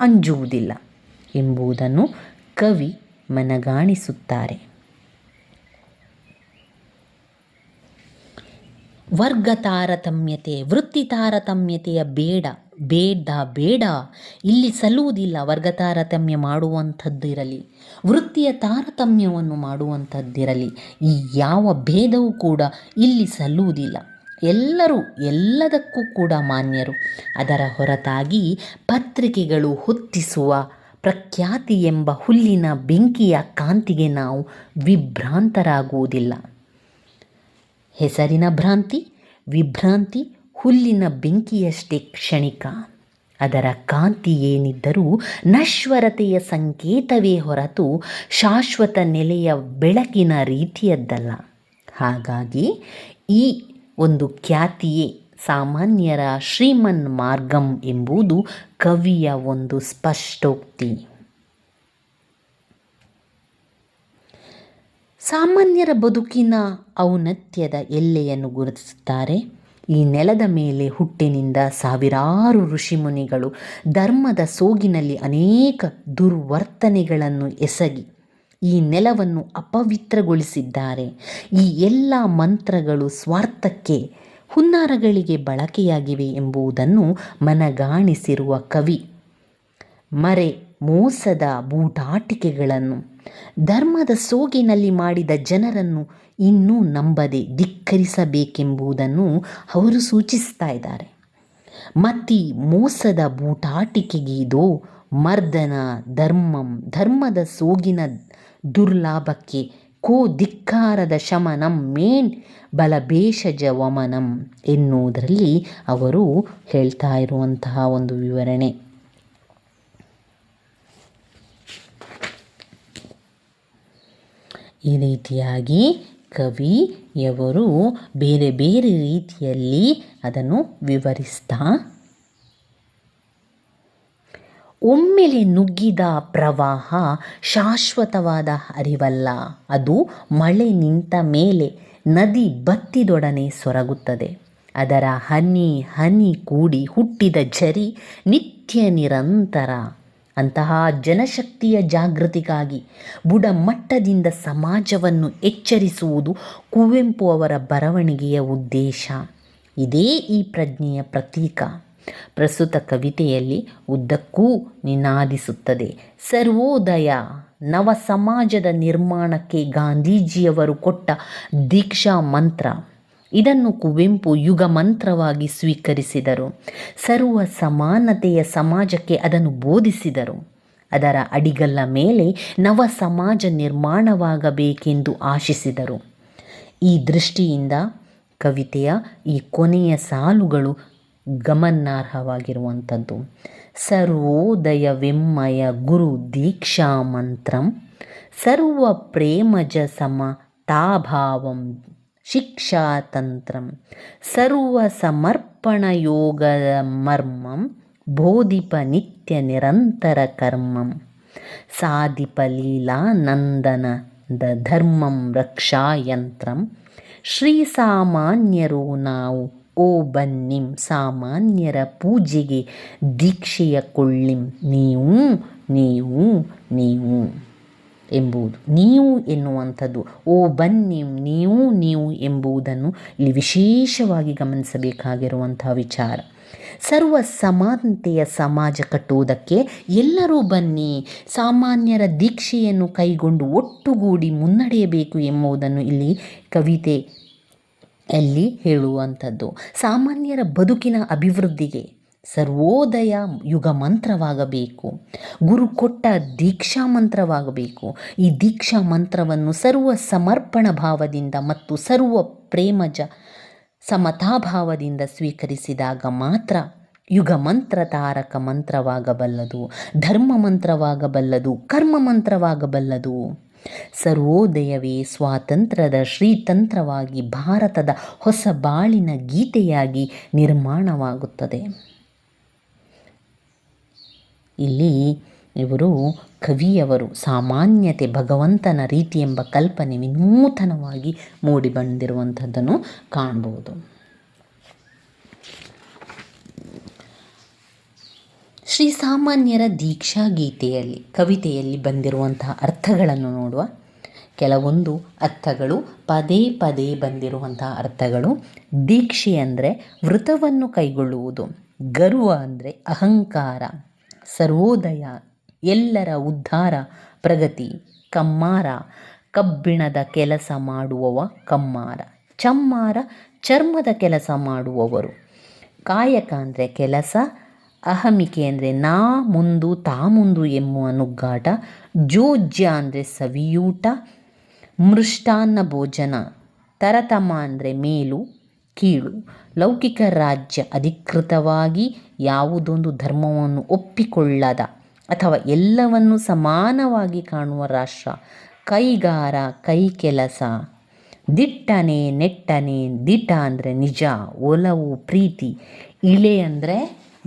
ಅಂಜುವುದಿಲ್ಲ ಎಂಬುದನ್ನು ಕವಿ ಮನಗಾಣಿಸುತ್ತಾರೆ. ವರ್ಗ ತಾರತಮ್ಯತೆ ವೃತ್ತಿ ತಾರತಮ್ಯತೆಯ ಬೇಡ ಬೇಡ ಬೇಡ. ಇಲ್ಲಿ ಸಲ್ಲುವುದಿಲ್ಲ ವರ್ಗ ತಾರತಮ್ಯ ಮಾಡುವಂಥದ್ದಿರಲಿ. ವೃತ್ತಿಯ ತಾರತಮ್ಯವನ್ನು ಮಾಡುವಂಥದ್ದಿರಲಿ. ಈ ಯಾವ ಭೇದವೂ ಕೂಡ ಇಲ್ಲಿ ಸಲ್ಲುವುದಿಲ್ಲ. ಎಲ್ಲರೂ ಎಲ್ಲದಕ್ಕೂ ಕೂಡ ಮಾನ್ಯರು. ಅದರ ಹೊರತಾಗಿ ಪತ್ರಿಕೆಗಳು ಹೊತ್ತಿಸುವ ಪ್ರಖ್ಯಾತಿ ಎಂಬ ಹುಲ್ಲಿನ ಬೆಂಕಿಯ ಕಾಂತಿಗೆ ನಾವು ವಿಭ್ರಾಂತರಾಗುವುದಿಲ್ಲ. ಹೆಸರಿನ ಭ್ರಾಂತಿ, ವಿಭ್ರಾಂತಿ ಹುಲ್ಲಿನ ಬೆಂಕಿಯಷ್ಟೇ ಕ್ಷಣಿಕ. ಅದರ ಕಾಂತಿ ಏನಿದ್ದರೂ ನಶ್ವರತೆಯ ಸಂಕೇತವೇ ಹೊರತು ಶಾಶ್ವತ ನೆಲೆಯ ಬೆಳಕಿನ ರೀತಿಯದ್ದಲ್ಲ. ಹಾಗಾಗಿ ಈ ಒಂದು ಖ್ಯಾತಿಯೇ ಸಾಮಾನ್ಯರ ಶ್ರೀಮನ್ ಮಾರ್ಗಂ ಎಂಬುದು ಕವಿಯ ಒಂದು ಸ್ಪಷ್ಟೋಕ್ತಿ. ಸಾಮಾನ್ಯರ ಬದುಕಿನ ಔನ್ನತ್ಯದ ಎಲ್ಲೆಯನ್ನು ಗುರುತಿಸುತ್ತಾರೆ? ಈ ನೆಲದ ಮೇಲೆ ಹುಟ್ಟಿನಿಂದ ಸಾವಿರಾರು ಋಷಿಮುನಿಗಳು ಧರ್ಮದ ಸೋಗಿನಲ್ಲಿ ಅನೇಕ ದುರ್ವರ್ತನೆಗಳನ್ನು ಎಸಗಿ ಈ ನೆಲವನ್ನು ಅಪವಿತ್ರಗೊಳಿಸಿದ್ದಾರೆ. ಈ ಎಲ್ಲ ಮಂತ್ರಗಳು ಸ್ವಾರ್ಥಕ್ಕೆ ಹುನ್ನಾರಗಳಿಗೆ ಬಳಕೆಯಾಗಿವೆ ಎಂಬುದನ್ನು ಮನಗಾಣಿಸಿರುವ ಕವಿ ಮರೆ ಮೋಸದ ಬೂಟಾಟಿಕೆಗಳನ್ನು, ಧರ್ಮದ ಸೋಗಿನಲ್ಲಿ ಮಾಡಿದ ಜನರನ್ನು ಇನ್ನೂ ನಂಬದೆ ಧಿಕ್ಕರಿಸಬೇಕೆಂಬುದನ್ನು ಅವರು ಸೂಚಿಸ್ತಾ ಇದ್ದಾರೆ. ಮತ್ತಿ ಮೋಸದ ಬೂಟಾಟಿಕೆಗಿದೋ ಮರ್ದನ ಧರ್ಮಂ, ಧರ್ಮದ ಸೋಗಿನ ದುರ್ಲಾಭಕ್ಕೆ ಕೋ ಧಿಕ್ಕಾರದ ಶಮನಂ ಮೇನ್ ಬಲಭೇಷಜ ವಮನಂ ಎನ್ನುವುದರಲ್ಲಿ ಅವರು ಹೇಳ್ತಾ ಇರುವಂತಹ ಒಂದು ವಿವರಣೆ. ಈ ರೀತಿಯಾಗಿ ಕವಿಯವರು ಬೇರೆ ಬೇರೆ ರೀತಿಯಲ್ಲಿ ಅದನ್ನು ವಿವರಿಸ್ತಾ, ಒಮ್ಮೆಲೆ ನುಗ್ಗಿದ ಪ್ರವಾಹ ಶಾಶ್ವತವಾದ ಹರಿವಲ್ಲ ಅದು ಮಳೆ ನಿಂತ ಮೇಲೆ ನದಿ ಬತ್ತಿದೊಡನೆ ಸೊರಗುತ್ತದೆ. ಅದರ ಹನಿ ಹನಿ ಕೂಡಿ ಹುಟ್ಟಿದ ಝರಿ ನಿತ್ಯ ನಿರಂತರ ಅಂತಹ ಜನಶಕ್ತಿಯ ಜಾಗೃತಿಗಾಗಿ ಬುಡಮಟ್ಟದಿಂದ ಸಮಾಜವನ್ನು ಎಚ್ಚರಿಸುವುದು ಕುವೆಂಪು ಅವರ ಬರವಣಿಗೆಯ ಉದ್ದೇಶ. ಇದೇ ಈ ಪ್ರಜ್ಞೆಯ ಪ್ರತೀಕ. ಪ್ರಸ್ತುತ ಕವಿತೆಯಲ್ಲಿ ಉದ್ದಕ್ಕೂ ನಿನಾದಿಸುತ್ತದೆ. ಸರ್ವೋದಯ ನವ ಸಮಾಜದ ನಿರ್ಮಾಣಕ್ಕೆ ಗಾಂಧೀಜಿಯವರು ಕೊಟ್ಟ ದೀಕ್ಷಾ ಮಂತ್ರ. ಇದನ್ನು ಕುವೆಂಪು ಯುಗ ಮಂತ್ರವಾಗಿ ಸ್ವೀಕರಿಸಿದರು. ಸರ್ವ ಸಮಾನತೆಯ ಸಮಾಜಕ್ಕೆ ಅದನ್ನು ಬೋಧಿಸಿದರು. ಅದರ ಅಡಿಗಲ್ಲ ಮೇಲೆ ನವ ಸಮಾಜ ನಿರ್ಮಾಣವಾಗಬೇಕೆಂದು ಆಶಿಸಿದರು. ಈ ದೃಷ್ಟಿಯಿಂದ ಕವಿತೆಯ ಈ ಕೊನೆಯ ಸಾಲುಗಳು ಗಮನಾರ್ಹವಾಗಿರುವಂಥದ್ದು. ಸರ್ವೋದಯವೆಮ್ಮಯ ಗುರು ದೀಕ್ಷಾ ಮಂತ್ರಂ, ಸರ್ವ ಪ್ರೇಮಜ ಸಮತಾಭಾವಂ ಶಿಕ್ಷಾತಂತ್ರಂ ಸರ್ವ ಸಮರ್ಪಣ ಯೋಗದ ಬೋಧಿಪ ನಿತ್ಯ ನಿರಂತರ ಕರ್ಮಂ ಸಾಧಿಪ ದ ಧರ್ಮಂ ರಕ್ಷಾಯಂತ್ರಂ ಶ್ರೀ ಸಾಮಾನ್ಯರು ನಾವು ಓ ಬನ್ನಿಂ ಸಾಮಾನ್ಯರ ಪೂಜೆಗೆ ದೀಕ್ಷೆಯ ಕೊಳ್ಳಿಂ ನೀವು ನೀವು ನೀವು. ಎಂಬುದು. ನೀವು ಎನ್ನುವಂಥದ್ದು. ಓ ಬನ್ನಿ, ನೀವು ನೀವು ಎಂಬುದನ್ನು ಇಲ್ಲಿ ವಿಶೇಷವಾಗಿ ಗಮನಿಸಬೇಕಾಗಿರುವಂಥ ವಿಚಾರ. ಸರ್ವ ಸಮಾನತೆಯ ಸಮಾಜ ಕಟ್ಟುವುದಕ್ಕೆ ಎಲ್ಲರೂ ಬನ್ನಿ. ಸಾಮಾನ್ಯರ ದೀಕ್ಷೆಯನ್ನು ಕೈಗೊಂಡು ಒಟ್ಟುಗೂಡಿ ಮುನ್ನಡೆಯಬೇಕು ಎಂಬುದನ್ನು ಇಲ್ಲಿ ಕವಿತೆ ಅಲ್ಲಿ ಹೇಳುವಂಥದ್ದು. ಸಾಮಾನ್ಯರ ಬದುಕಿನ ಅಭಿವೃದ್ಧಿಗೆ ಸರ್ವೋದಯ ಯುಗ ಮಂತ್ರವಾಗಬೇಕು ಗುರು ಕೊಟ್ಟ ದೀಕ್ಷಾ ಮಂತ್ರವಾಗಬೇಕು. ಈ ದೀಕ್ಷಾ ಮಂತ್ರವನ್ನು ಸರ್ವ ಸಮರ್ಪಣ ಭಾವದಿಂದ ಮತ್ತು ಸರ್ವ ಪ್ರೇಮಜ ಸಮತಾಭಾವದಿಂದ ಸ್ವೀಕರಿಸಿದಾಗ ಮಾತ್ರ ಯುಗ ಮಂತ್ರ ತಾರಕ ಮಂತ್ರವಾಗಬಲ್ಲದು, ಧರ್ಮ ಮಂತ್ರವಾಗಬಲ್ಲದು, ಕರ್ಮ ಮಂತ್ರವಾಗಬಲ್ಲದು. ಸರ್ವೋದಯವೇ ಸ್ವಾತಂತ್ರ್ಯದ ಶ್ರೀತಂತ್ರವಾಗಿ ಭಾರತದ ಹೊಸ ಬಾಳಿನ ಗೀತೆಯಾಗಿ ನಿರ್ಮಾಣವಾಗುತ್ತದೆ. ಇಲ್ಲಿ ಇವರು ಕವಿಯವರು, ಸಾಮಾನ್ಯತೆ, ಭಗವಂತನ ರೀತಿ ಎಂಬ ಕಲ್ಪನೆ ವಿನೂತನವಾಗಿ ಮೂಡಿ ಬಂದಿರುವಂಥದ್ದನ್ನು ಕಾಣ್ಬೋದು ಶ್ರೀ ಸಾಮಾನ್ಯರ ದೀಕ್ಷಾ ಗೀತೆಯಲ್ಲಿ, ಕವಿತೆಯಲ್ಲಿ ಬಂದಿರುವಂತಹ ಅರ್ಥಗಳನ್ನು ನೋಡುವ ಕೆಲವೊಂದು ಅರ್ಥಗಳು ಪದೇ ಪದೇ ಬಂದಿರುವಂತಹ ಅರ್ಥಗಳು. ದೀಕ್ಷೆ ಅಂದರೆ ವೃತವನ್ನು ಕೈಗೊಳ್ಳುವುದು, ಗರ್ವ ಅಂದರೆ ಅಹಂಕಾರ. ಸರ್ವೋದಯ, ಎಲ್ಲರ ಉದ್ಧಾರ, ಪ್ರಗತಿ, ಕಮ್ಮಾರ, ಕಬ್ಬಿಣದ ಕೆಲಸ ಮಾಡುವವ ಕಮ್ಮಾರ, ಚಮ್ಮಾರ ಚರ್ಮದ ಕೆಲಸ ಮಾಡುವವರು. ಕಾಯಕ ಅಂದರೆ ಕೆಲಸ, ಅಹಮಿಕೆ ಅಂದರೆ ನಾ ಮುಂದು, ತಾ ಮುಂದು ಎನ್ನುವ ನುಗ್ಗಾಟ, ಜೋಜ್ಯ ಅಂದರೆ ಸವಿಯೂಟ, ಮೃಷ್ಟಾನ್ನ ಭೋಜನ, ತರತಮ ಅಂದರೆ ಮೇಲು ಕೀಳು. ಲೌಕಿಕ ರಾಜ್ಯ ಅಧಿಕೃತವಾಗಿ ಯಾವುದೊಂದು ಧರ್ಮವನ್ನು ಒಪ್ಪಿಕೊಳ್ಳದ ಅಥವಾ ಎಲ್ಲವನ್ನು ಸಮಾನವಾಗಿ ಕಾಣುವ ರಾಷ್ಟ್ರ. ಕೈಗಾರ ಕೈ ಕೆಲಸ ದಿಟ್ಟನೆ, ನೆಟ್ಟನೆ, ದಿಟ ಅಂದರೆ ನಿಜ, ಒಲವು, ಪ್ರೀತಿ. ಇಳೆ ಅಂದರೆ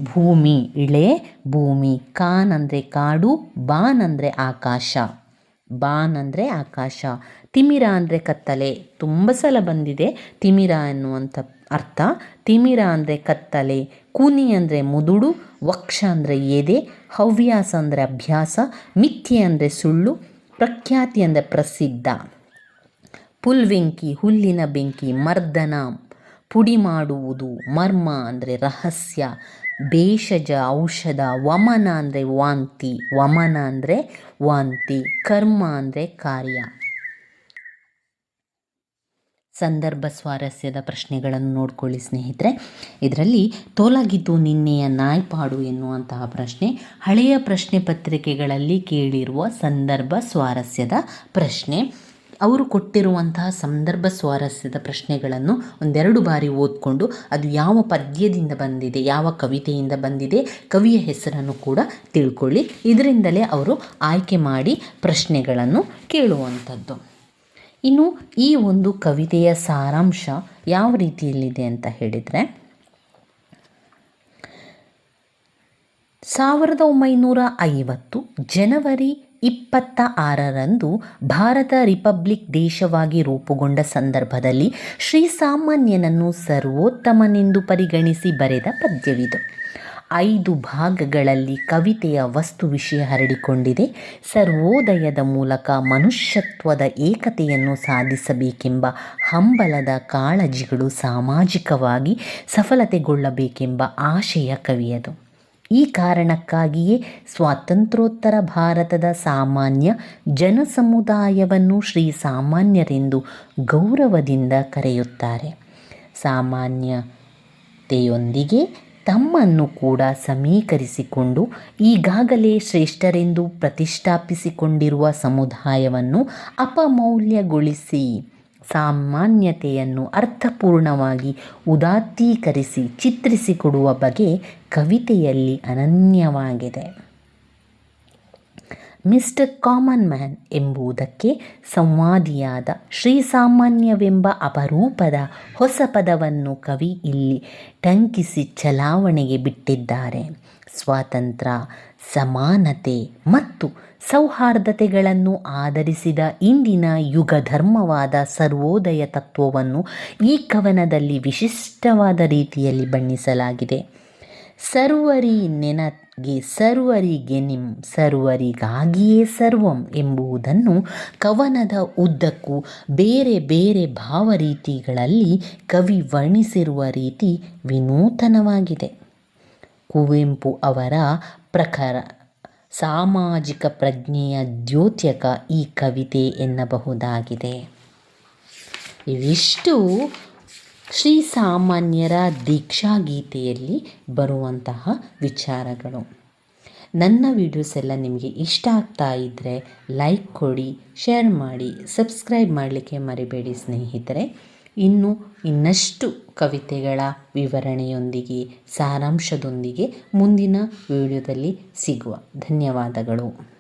ಭೂಮಿ, ಇಳೆ ಭೂಮಿ. ಕಾನ್ ಅಂದರೆ ಕಾಡು, ಬಾನ್ ಅಂದರೆ ಆಕಾಶ. ಬಾನ್ ಅಂದರೆ ಆಕಾಶ. ತಿಮಿರ ಅಂದರೆ ಕತ್ತಲೆ. ತುಂಬ ಸಲ ಬಂದಿದೆ ತಿಮಿರ ಎನ್ನುವಂಥ ಅರ್ಥ. ತಿಮಿರ ಅಂದರೆ ಕತ್ತಲೆ, ಕೂನಿ ಅಂದರೆ ಮುದುಡು, ವಕ್ಷ ಅಂದರೆ ಎದೆ, ಹವ್ಯಾಸ ಅಂದರೆ ಅಭ್ಯಾಸ, ಮಿಥ್ಯೆ ಅಂದರೆ ಸುಳ್ಳು, ಪ್ರಖ್ಯಾತಿ ಅಂದರೆ ಪ್ರಸಿದ್ಧ. ಪುಲ್ವೆಂಕಿ, ಹುಲ್ಲಿನ ಬೆಂಕಿ, ಮರ್ದನ, ಪುಡಿ ಮಾಡುವುದು, ಮರ್ಮ ಅಂದರೆ ರಹಸ್ಯ ಭೇಷಜ, ಔಷಧ, ವಮನ ಅಂದರೆ ವಾಂತಿ, ವಮನ ಅಂದರೆ ವಾಂತಿ, ಕರ್ಮ ಅಂದರೆ ಕಾರ್ಯ. ಸಂದರ್ಭ ಸ್ವಾರಸ್ಯದ ಪ್ರಶ್ನೆಗಳನ್ನು ನೋಡ್ಕೊಳ್ಳಿ ಸ್ನೇಹಿತರೆ. ಇದರಲ್ಲಿ ತೋಲಾಗಿದ್ದು ನಿನ್ನೆಯ ನಾಯ್ಪಾಡು ಎನ್ನುವಂತಹ ಪ್ರಶ್ನೆ, ಹಳೆಯ ಪ್ರಶ್ನೆ ಪತ್ರಿಕೆಗಳಲ್ಲಿ ಕೇಳಿರುವ ಸಂದರ್ಭ ಸ್ವಾರಸ್ಯದ ಪ್ರಶ್ನೆ. ಅವರು ಕೊಟ್ಟಿರುವಂತಹ ಸಂದರ್ಭ ಸ್ವಾರಸ್ಯದ ಪ್ರಶ್ನೆಗಳನ್ನು ಒಂದೆರಡು ಬಾರಿ ಓದ್ಕೊಂಡು ಅದು ಯಾವ ಪದ್ಯದಿಂದ ಬಂದಿದೆ, ಯಾವ ಕವಿತೆಯಿಂದ ಬಂದಿದೆ, ಕವಿಯ ಹೆಸರನ್ನು ಕೂಡ ತಿಳ್ಕೊಳ್ಳಿ. ಇದರಿಂದಲೇ ಅವರು ಆಯ್ಕೆ ಮಾಡಿ ಪ್ರಶ್ನೆಗಳನ್ನು ಕೇಳುವಂಥದ್ದು. ಇನ್ನು ಈ ಒಂದು ಕವಿತೆಯ ಸಾರಾಂಶ ಯಾವ ರೀತಿಯಲ್ಲಿದೆ ಅಂತ ಹೇಳಿದರೆ, ಸಾವಿರದ ಒಂಬೈನೂರ ಐವತ್ತು ಜನವರಿ ಇಪ್ಪತ್ತ ಆರರಂದು ಭಾರತ ರಿಪಬ್ಲಿಕ್ ದೇಶವಾಗಿ ರೂಪುಗೊಂಡ ಸಂದರ್ಭದಲ್ಲಿ ಶ್ರೀ ಸಾಮಾನ್ಯನನ್ನು ಸರ್ವೋತ್ತಮನೆಂದು ಪರಿಗಣಿಸಿ ಬರೆದ ಪದ್ಯವಿದು. ಐದು ಭಾಗಗಳಲ್ಲಿ ಕವಿತೆಯ ವಸ್ತು ವಿಷಯ ಹರಡಿಕೊಂಡಿದೆ. ಸರ್ವೋದಯದ ಮೂಲಕ ಮನುಷ್ಯತ್ವದ ಏಕತೆಯನ್ನು ಸಾಧಿಸಬೇಕೆಂಬ ಹಂಬಲದ ಕಾಳಜಿಗಳು ಸಾಮಾಜಿಕವಾಗಿ ಸಫಲತೆಗೊಳ್ಳಬೇಕೆಂಬ ಆಶಯ ಕವಿಯದು. ಈ ಕಾರಣಕ್ಕಾಗಿಯೇ ಸ್ವಾತಂತ್ರ್ಯೋತ್ತರ ಭಾರತದ ಸಾಮಾನ್ಯ ಜನಸಮುದಾಯವನ್ನು ಶ್ರೀ ಸಾಮಾನ್ಯರೆಂದು ಗೌರವದಿಂದ ಕರೆಯುತ್ತಾರೆ. ಸಾಮಾನ್ಯತೆಯೊಂದಿಗೆ ತಮ್ಮನ್ನು ಕೂಡ ಸಮೀಕರಿಸಿಕೊಂಡು ಈಗಾಗಲೇ ಶ್ರೇಷ್ಠರೆಂದು ಪ್ರತಿಷ್ಠಾಪಿಸಿಕೊಂಡಿರುವ ಸಮುದಾಯವನ್ನು ಅಪಮೌಲ್ಯಗೊಳಿಸಿ ಸಾಮಾನ್ಯತೆಯನ್ನು ಅರ್ಥಪೂರ್ಣವಾಗಿ ಉದಾತ್ತೀಕರಿಸಿ ಚಿತ್ರಿಸಿಕೊಡುವ ಬಗೆ ಕವಿತೆಯಲ್ಲಿ ಅನನ್ಯವಾಗಿದೆ. ಮಿಸ್ಟರ್ ಕಾಮನ್ ಮ್ಯಾನ್ ಎಂಬುದಕ್ಕೆ ಸಂವಾದಿಯಾದ ಶ್ರೀಸಾಮಾನ್ಯವೆಂಬ ಅಪರೂಪದ ಹೊಸ ಪದವನ್ನು ಕವಿ ಇಲ್ಲಿ ಟಂಕಿಸಿ ಚಲಾವಣೆಗೆ ಬಿಟ್ಟಿದ್ದಾರೆ. ಸ್ವಾತಂತ್ರ್ಯ, ಸಮಾನತೆ ಮತ್ತು ಸೌಹಾರ್ದತೆಗಳನ್ನು ಆಧರಿಸಿದ ಇಂದಿನ ಯುಗ ಧರ್ಮವಾದ ಸರ್ವೋದಯ ತತ್ವವನ್ನು ಈ ಕವನದಲ್ಲಿ ವಿಶಿಷ್ಟವಾದ ರೀತಿಯಲ್ಲಿ ಬಣ್ಣಿಸಲಾಗಿದೆ. ಸರ್ವರಿ ನೆನಗೆ ಸರ್ವರಿಗೆ ನಿಮ್, ಸರ್ವರಿಗಾಗಿಯೇ ಸರ್ವಂ ಎಂಬುದನ್ನು ಕವನದ ಉದ್ದಕ್ಕೂ ಬೇರೆ ಬೇರೆ ಭಾವರೀತಿಗಳಲ್ಲಿ ಕವಿ ವರ್ಣಿಸಿರುವ ರೀತಿ ವಿನೂತನವಾಗಿದೆ. ಕುವೆಂಪು ಅವರ ಪ್ರಖರ ಸಾಮಾಜಿಕ ಪ್ರಜ್ಞೆಯ ದ್ಯೋತಕ ಈ ಕವಿತೆ ಎನ್ನಬಹುದಾಗಿದೆ. ಇವಿಷ್ಟು ಶ್ರೀ ಸಾಮಾನ್ಯರ ದೀಕ್ಷಾಗೀತೆಯಲ್ಲಿ ಬರುವಂತಹ ವಿಚಾರಗಳು. ನನ್ನ ವಿಡಿಯೋಸ್ ಎಲ್ಲ ನಿಮಗೆ ಇಷ್ಟ ಆಗ್ತಾ ಇದ್ದರೆ ಲೈಕ್ ಕೊಡಿ ಶೇರ್ ಮಾಡಿ ಸಬ್ಸ್ಕ್ರೈಬ್ ಮಾಡಲಿಕ್ಕೆ ಮರಿಬೇಡಿ ಸ್ನೇಹಿತರೆ. ಇನ್ನು ಇನ್ನಷ್ಟು ಕವಿತೆಗಳ ವಿವರಣೆಯೊಂದಿಗೆ ಸಾರಾಂಶದೊಂದಿಗೆ ಮುಂದಿನ ವಿಡಿಯೋದಲ್ಲಿ ಸಿಗುವ. ಧನ್ಯವಾದಗಳು.